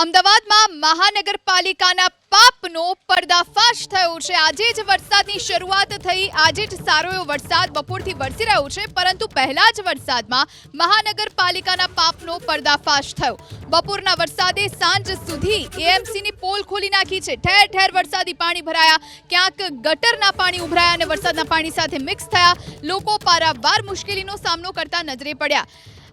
અમદાવાદમાં મહાનગરપાલિકાના પાપનો પર્દાફાશ થયો છે. આજે જ વરસાદની શરૂઆત થઈ. આજે જ સારો એવો વરસાદ બપોરથી વરસી રહ્યો છે, પરંતુ પહેલા જ વરસાદમાં મહાનગરપાલિકાના પાપનો પર્દાફાશ થયો. બપોરના વરસાદે સાંજ સુધી એએમસીની પોલ ખોલી નાખી છે. ઠેર ઠેર વરસાદી પાણી ભરાયા. ક્યાંક ગટરના પાણી ઉભરાયા અને વરસાદના પાણી સાથે મિક્સ થયા. લોકો પારાવાર મુશ્કેલીનો સામનો કરતા નજરે પડ્યા.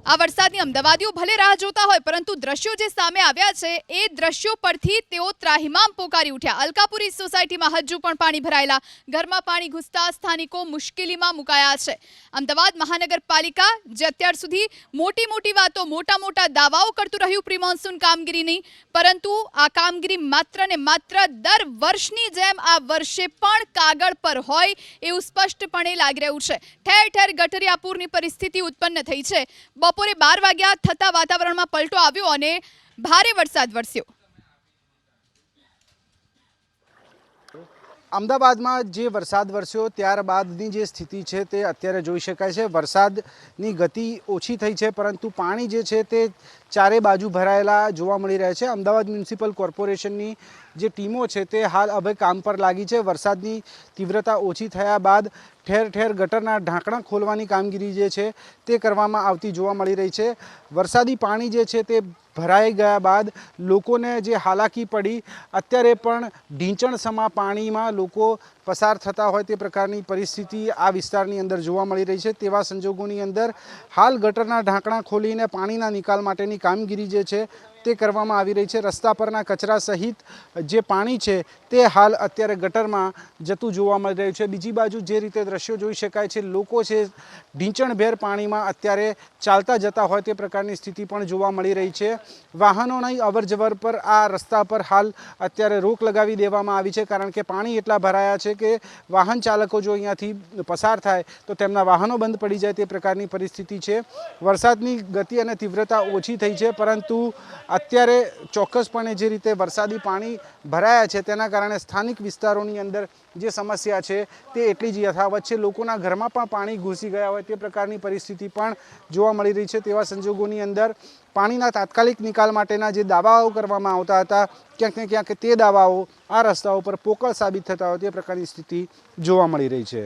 આ વરસાદની અમદાવાદીઓ ભલે રાહ જોતા હોય, પરંતુ દ્રશ્યો જે સામે આવ્યા છે, એ દ્રશ્યો પરથી તેઓ ત્રાહિમામ પોકારી ઉઠ્યા. અલકાપુરી સોસાયટીમાં હજુ પણ પાણી ભરાયેલા. ઘરમાં પાણી ઘૂસતા સ્થાનિકો મુશ્કેલીમાં મુકાયા છે. અમદાવાદ મહાનગરપાલિકા જે અત્યાર સુધી મોટી મોટી વાતો, મોટા મોટા દાવાઓ કરતું રહ્યું પ્રી મોન્સૂન કામગીરીની, પરંતુ આ કામગીરી માત્ર ને માત્ર દર વર્ષની જેમ આ વર્ષે પણ કાગળ પર હોય એવું સ્પષ્ટપણે લાગી રહ્યું છે. ઠેર ઠેર ગટરિયાપુરની પરિસ્થિતિ ઉત્પન્ન થઈ છે. બપોરે બાર વાગ્યા થતા વાતાવરણમાં પલટો આવ્યો અને ભારે વરસાદ વરસ્યો. અમદાવાદમાં જે વરસાદ વરસ્યો ત્યારબાદની જે સ્થિતિ છે તે અત્યારે જોઈ શકાય છે. વરસાદની ગતિ ઓછી થઈ છે, પરંતુ પાણી જે છે તે ચારે બાજુ ભરાયેલા જોવા મળી રહ્યા છે. અમદાવાદ મ્યુનિસિપલ કોર્પોરેશનની જે ટીમો છે તે હાલ હવે કામ પર લાગી છે. વરસાદની તીવ્રતા ઓછી થયા બાદ ઠેર ઠેર ગટરના ઢાંકણા ખોલવાની કામગીરી જે છે તે કરવામાં આવતી જોવા મળી રહી છે. વરસાદી પાણી જે છે તે ભરાઈ ગયા બાદ લોકોને જે હાલાકી પડી, અત્યારે પણ ઢીંચણ સમા પાણીમાં લોકો પસાર થતા હોય તે પ્રકારની પરિસ્થિતિ આ વિસ્તારની અંદર જોવા મળી રહી છે. તેવા સંજોગોની અંદર હાલ ગટરના ઢાંકણા ખોલીને પાણીના નિકાલ માટેની કામગીરી જે છે તે કરવામાં આવી રહી છે. રસ્તા પરના કચરા સહિત જે પાણી છે તે હાલ અત્યારે ગટરમાં જતું જોવા મળી રહ્યું છે. બીજી બાજુ જે રીતે દ્રશ્યો જોઈ શકાય છે, લોકો છે ઢીંચણભેર પાણીમાં અત્યારે ચાલતા જતા હોય તે પ્રકારની સ્થિતિ પણ જોવા મળી રહી છે. વાહનોની અવરજવર પર આ રસ્તા પર હાલ અત્યારે રોક લગાવી દેવામાં આવી છે. કારણ કે પાણી એટલા ભરાયા છે કે વાહન ચાલકો જો અહીંયાથી પસાર થાય તો તેમના વાહનો બંધ પડી જાય તે પ્રકારની પરિસ્થિતિ છે. વરસાદની ગતિ અને તીવ્રતા ઓછી થઈ છે, પરંતુ અત્યારે ચોક્કસપણે જે રીતે વરસાદી પાણી ભરાયા છે, તેના કારણે સ્થાનિક વિસ્તારોની અંદર જે સમસ્યા છે, તે એટલી જ યથાવત છે. લોકોના ઘરમાં પણ પાણી ઘૂસી ગયા હોય તે પ્રકારની પરિસ્થિતિ પણ જોવા મળી રહી છે. તેવા સંજોગોની અંદર પાણીના તાત્કાલિક નિકાલ માટેના જે દાવાઓ કરવામાં આવતા હતા, ક્યાંક ને ક્યાંક તે દાવાઓ આ રસ્તાઓ પર પોકળ સાબિત થતા હોય તે પ્રકારની સ્થિતિ જોવા મળી રહી છે.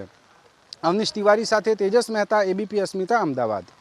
અવનીશ તિવારી સાથે તેજસ મહેતા, એબીપી અસ્મિતા, અમદાવાદ.